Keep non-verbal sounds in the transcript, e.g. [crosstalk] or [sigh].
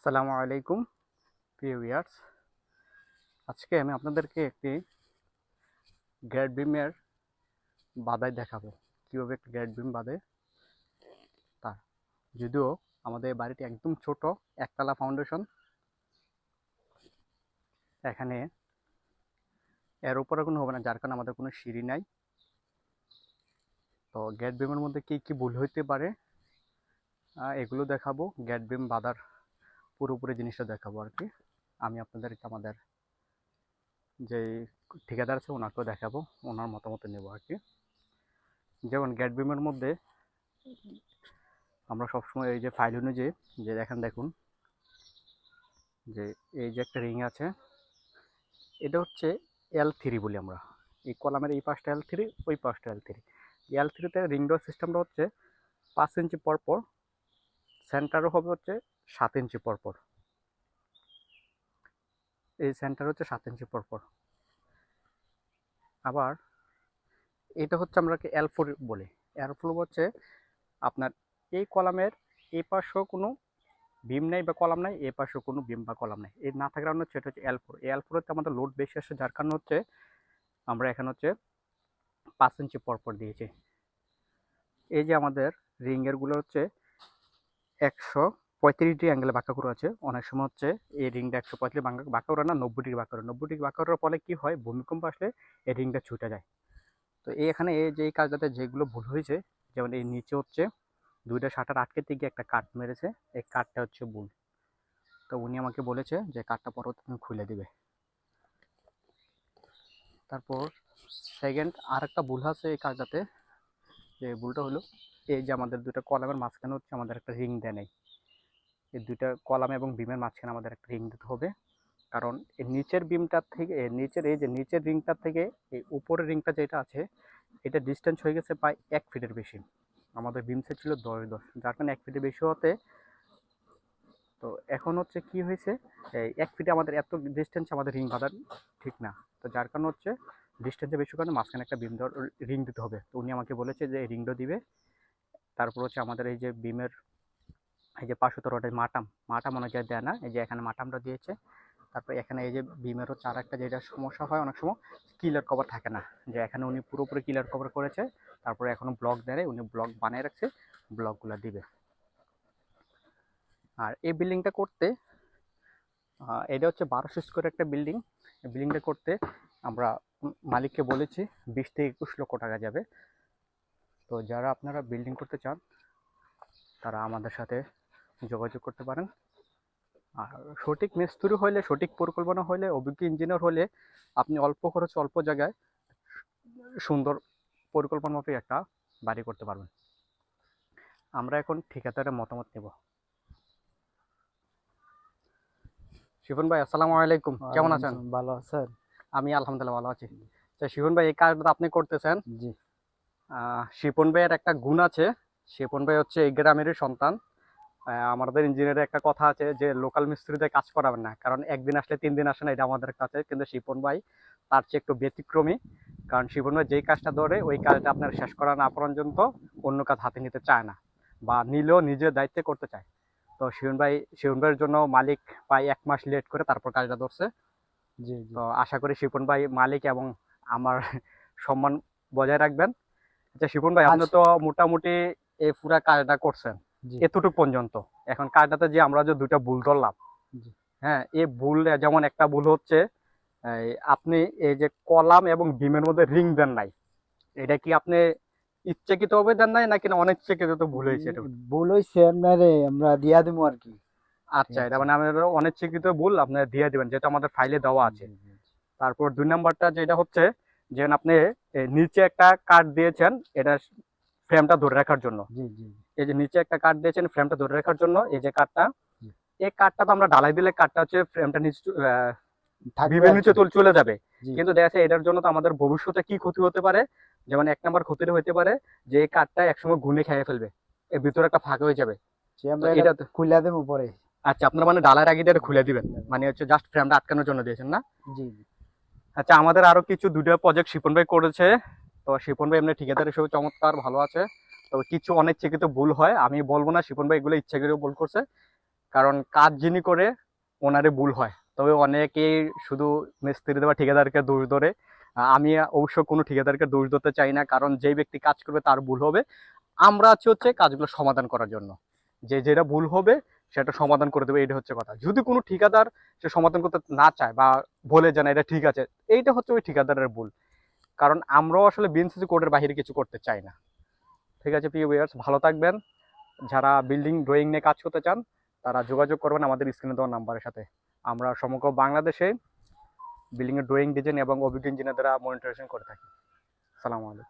আসসালামু আলাইকুম, প্রিয় ভিউয়ার্স। আজকে আমি আপনাদেরকে একটি গ্যাট বিমের বাদাই দেখাবো। কীভাবে একটি গ্যাট বিম বাঁধে? তা, যদিও আমাদের বাড়িটি একদম ছোট, একতলা ফাউন্ডেশন এখানে এর উপরে কোনো হবে না, যার কারণে আমাদের কোনো সিঁড়ি নাই। তো গ্যাট বিমের মধ্যে কী কী ভুল হইতে পারে এগুলো দেখাবো। গ্যাট বিম বাঁধার পুরোপুরি জিনিসটা দেখাবো আর কি আমি আপনাদেরকে আমাদের যে ঠিকাদার আছে, ওনাকেও দেখাবো, ওনার মতামত নেব আর কি যেমন গ্যাট বিমের মধ্যে আমরা সবসময় এই যে ফাইল অনুযায়ী যে দেখেন, দেখুন, যে এই যে একটা রিং আছে, এটা হচ্ছে এল থ্রি বলি আমরা। এই কলামের এই পাশটা এল থ্রি ওই পাশটা এল থ্রি এল থ্রিতে রিং ডোর সিস্টেমটা হচ্ছে পাঁচ ইঞ্চি পর পর সেন্টারও হবে হচ্ছে সাত ইঞ্চি পর পর এই সেন্টার হচ্ছে সাত ইঞ্চি পর পর আবার এটা হচ্ছে আমরা এল ফোর বলি। এল ফোর হচ্ছে আপনার এই কলামের এই পাশেও কোনো বিম নেই বা কলাম নাই এই পাশেও কোনো বিম বা কলাম নেই। এই না থাকার কারণে হচ্ছে এটা হচ্ছে এল ফোর এই এল ফোরেতে আমাদের লোড বেশি আসে, যার কারণে হচ্ছে আমরা এখানে হচ্ছে পাঁচ ইঞ্চি পর পর দিয়েছি। এই যে আমাদের রিংয়েরগুলো হচ্ছে একশো পঁয়ত্রিশ ডিগ্রি অ্যাঙ্গেলে বাঁকা করে আছে। অনেক সময় হচ্ছে এই রিংটা একশো পঁয়ত্রিশ বাঁকা করে না নব্বই ডিগ্রি বাঁকা করে নব্বই ডিগ্রি বাঁকা করার ফলে কী হয়? ভূমিকম্প আসলে এই রিংটা ছুটে যায়। তো এই এখানে এই যে কাজটাতে যেগুলো ভুল হয়েছে, যেমন এই নিচে হচ্ছে দুইটা শাটার আটকে গিয়ে একটা কাট মেরেছে, এই কাঠটা হচ্ছে ভুল। তো উনি আমাকে বলেছে যে কাঠটা পরবর্তী খুলে দিবে। তারপর সেকেন্ড আর একটা ভুল আছে এই কাজটাতে, যে ভুলটা হলো, এই যে আমাদের দুটো কলামের মাঝখানে হচ্ছে আমাদের একটা রিং দেয় নেই। এই দুইটা কলাম এবং বিমের মাঝখানে আমাদের একটা রিং দিতে হবে। কারণ এই নিচের বিমটার থেকে নিচের, এই যে নিচের রিংটার থেকে এই উপরের রিংটা যেটা আছে, এটা ডিস্টেন্স হয়ে গেছে প্রায় এক ফিটের বেশি। আমাদের বিম সেট ছিল দশ দশ, যার কারণে এক ফিটের বেশি হতে তো এখন হচ্ছে কি হয়েছে এক ফিটে আমাদের এত ডিস্টেন্স আমাদের রিং বাঁধার ঠিক না। তো যার কারণে হচ্ছে ডিস্টেন্সে বেশি কারণে মাঝখানে একটা বিম রিং দিতে হবে। তো উনি আমাকে বলেছে যে এই রিংটা দিবে। তারপর হচ্ছে আমাদের এই যে বিমের এই যে পাঁচশো রডের মাটাম মাটাম অনুযায়ী দেয় না, এই যে এখানে মাটামটা দিয়েছে। তারপর এখানে এই যে বিমের হচ্ছে আর একটা যেটা সমস্যা হয়, অনেক সময় কিলার কভার থাকে না। যে এখানে উনি পুরোপুরি কিলার কভার করেছে, তারপরে এখনও ব্লক দেয় উনি ব্লক বানিয়ে রাখছে ব্লকগুলো দিবে। আর এই বিল্ডিংটা করতে এটা হচ্ছে বারোশো স্কোয়ার একটা বিল্ডিং বিল্ডিংটা করতে আমরা মালিককে বলেছি, বিশ থেকে একুশ লক্ষ টাকা যাবে। তো যারা আপনারা বিল্ডিং করতে চান, তারা আমাদের সাথে যোগাযোগ করতে পারেন। আর সঠিক মিস্ত্রি হলে সঠিক পরিকল্পনা হলে অভিজ্ঞ ইঞ্জিনিয়ার হলে আপনি অল্প খরচে অল্প জায়গায় সুন্দর পরিকল্পনা মতো একটা বাড়ি করতে পারবেন। আমরা এখন ঠিকাদারের মতামত নেব। শিবন ভাই আসসালামু আলাইকুম। কেমন আছেন? ভালো আছেন? আমি আলহামদুলিল্লাহ ভালো আছি। আচ্ছা শিবন ভাই এই কাজটা আপনি করতেছেন? জি। শিপন ভাইয়ের একটা গুণ আছে। শিপন ভাই হচ্ছে এই গ্রামেরই সন্তান। আমাদের ইঞ্জিনিয়ারের একটা কথা আছে যে লোকাল মিস্ত্রিদের কাজ করাবেন না। কারণ একদিন আসলে তিন দিন আসে না এটা আমাদের কাছে। কিন্তু শিপন ভাই তার চেয়ে একটু ব্যতিক্রমী। কারণ শিপন ভাই যেই কাজটা ধরে ওই কাজটা আপনার শেষ করা না পর্যন্ত অন্য কাজ হাতে নিতে চায় না বা নিলেও নিজের দায়িত্বে করতে চায়। তো শিবন ভাই শিবন ভাইয়ের জন্য মালিক প্রায় এক মাস লেট করে তারপর কাজটা ধরছে। জি তো আশা করি শিপন ভাই মালিক এবং আমার [laughs] সম্মান বজায় রাখবেন। আচ্ছা শিপন ভাই আপনি আচ্ছা। তো মোটামুটি এই পুরা কাজটা করছেন। এতটুকু পর্যন্ত। এখন কাজটাতে যে আমরা যে দুইটা ভুল ধরলাম। হ্যাঁ এই ভুল যেমন একটা ভুল হচ্ছে আপনি এই যে কলাম এবং ডিমের মধ্যে রিং দেন নাই এটা কি আপনি ইচ্ছাকৃত ভাবে দেন নাই নাকি অনিচ্ছাকৃত তো ভুল হয়েছে এটা? ভুল হয়েছে আপনারে আমরা দিয়া দেবো আর কি। আচ্ছা এটা মানে আমাদের অনিচ্ছাকৃত ভুল আপনি দিয়ে দিবেন যেটা আমাদের ফাইলে দেওয়া আছে। তারপর দুই নাম্বারটা যেটা হচ্ছে যে আপনি নিচে একটা কার্ড দিয়েছেন এটা ফ্রেমটা ধরে রাখার জন্য। এই যে নিচে একটা কাঠ দিয়েছেন ফ্রেমটা ধরে রাখার জন্য এই যে কাঠটা এই কাঠটা তো আমরা ঢালাই দিলে কাঠটা হচ্ছে ফ্রেমটা নিচে চলে যাবে। কিন্তু দেখা যাচ্ছে এটার জন্য তো আমাদের ভবিষ্যতে কি ক্ষতি হতে পারে? যেমন এক নাম্বার ক্ষতিটা হতে পারে যে এই কাঠটা একসময় খেয়ে ফেলবে। এর ভিতরে একটা ফাঁকা হয়ে যাবে। এটা খুলে দেবো পরে। আচ্ছা আপনার মানে ডালার আগে এটা খুলে দিবেন। মানে হচ্ছে জাস্ট ফ্রেমটা আটকানোর জন্য দিয়েছেন না? জি। আচ্ছা আমাদের আরও কিছু দুটো প্রজেক্ট শিপন ভাই করেছে। তো শিপন ভাই এমনি ঠিকাদার হিসেবে চমৎকার, ভালো আছে। তো কিছু অনেক অনিচ্ছাকৃত ভুল হয়, আমি বলব না, শিপন ভাই এগুলো ইচ্ছা করে ভুল করছে। কারণ কাজ যিনি করে ওনারে ভুল হয়। তবে অনেকেই শুধু মিস্ত্রি দেওয়া ঠিকাদারকে দোষ ধরে। আমি অবশ্য কোনো ঠিকাদারকে দোষ ধরতে চাই না, কারণ যেই ব্যক্তি কাজ করবে তার ভুল হবে। আমরা আছি হচ্ছে কাজগুলো সমাধান করার জন্য। যে যেটা ভুল হবে, সেটা সমাধান করে দেবে এটা হচ্ছে কথা। যদি কোনো ঠিকাদার সে সমাধান করতে না চায় বা বলে যে না, এটা ঠিক আছে, এইটা হচ্ছে ওই ঠিকাদারের ভুল। কারণ আমরাও আসলে বিএনসিসি কোডের বাহিরে কিছু করতে চাই না। ঠিক আছে, প্রিয় ভিউয়ার্স ভালো থাকবেন। যারা বিল্ডিং ড্রয়িং নিয়ে কাজ করতে চান, তারা যোগাযোগ করবেন আমাদের স্ক্রিনে দেওয়া নাম্বারের সাথে। আমরা সমগ্র বাংলাদেশে বিল্ডিংয়ের ড্রয়িং ডিজাইন এবং অভিজ্ঞ ইঞ্জিনিয়ার দ্বারা মনিটরেশন করে থাকি। সালামু আলাইকুম।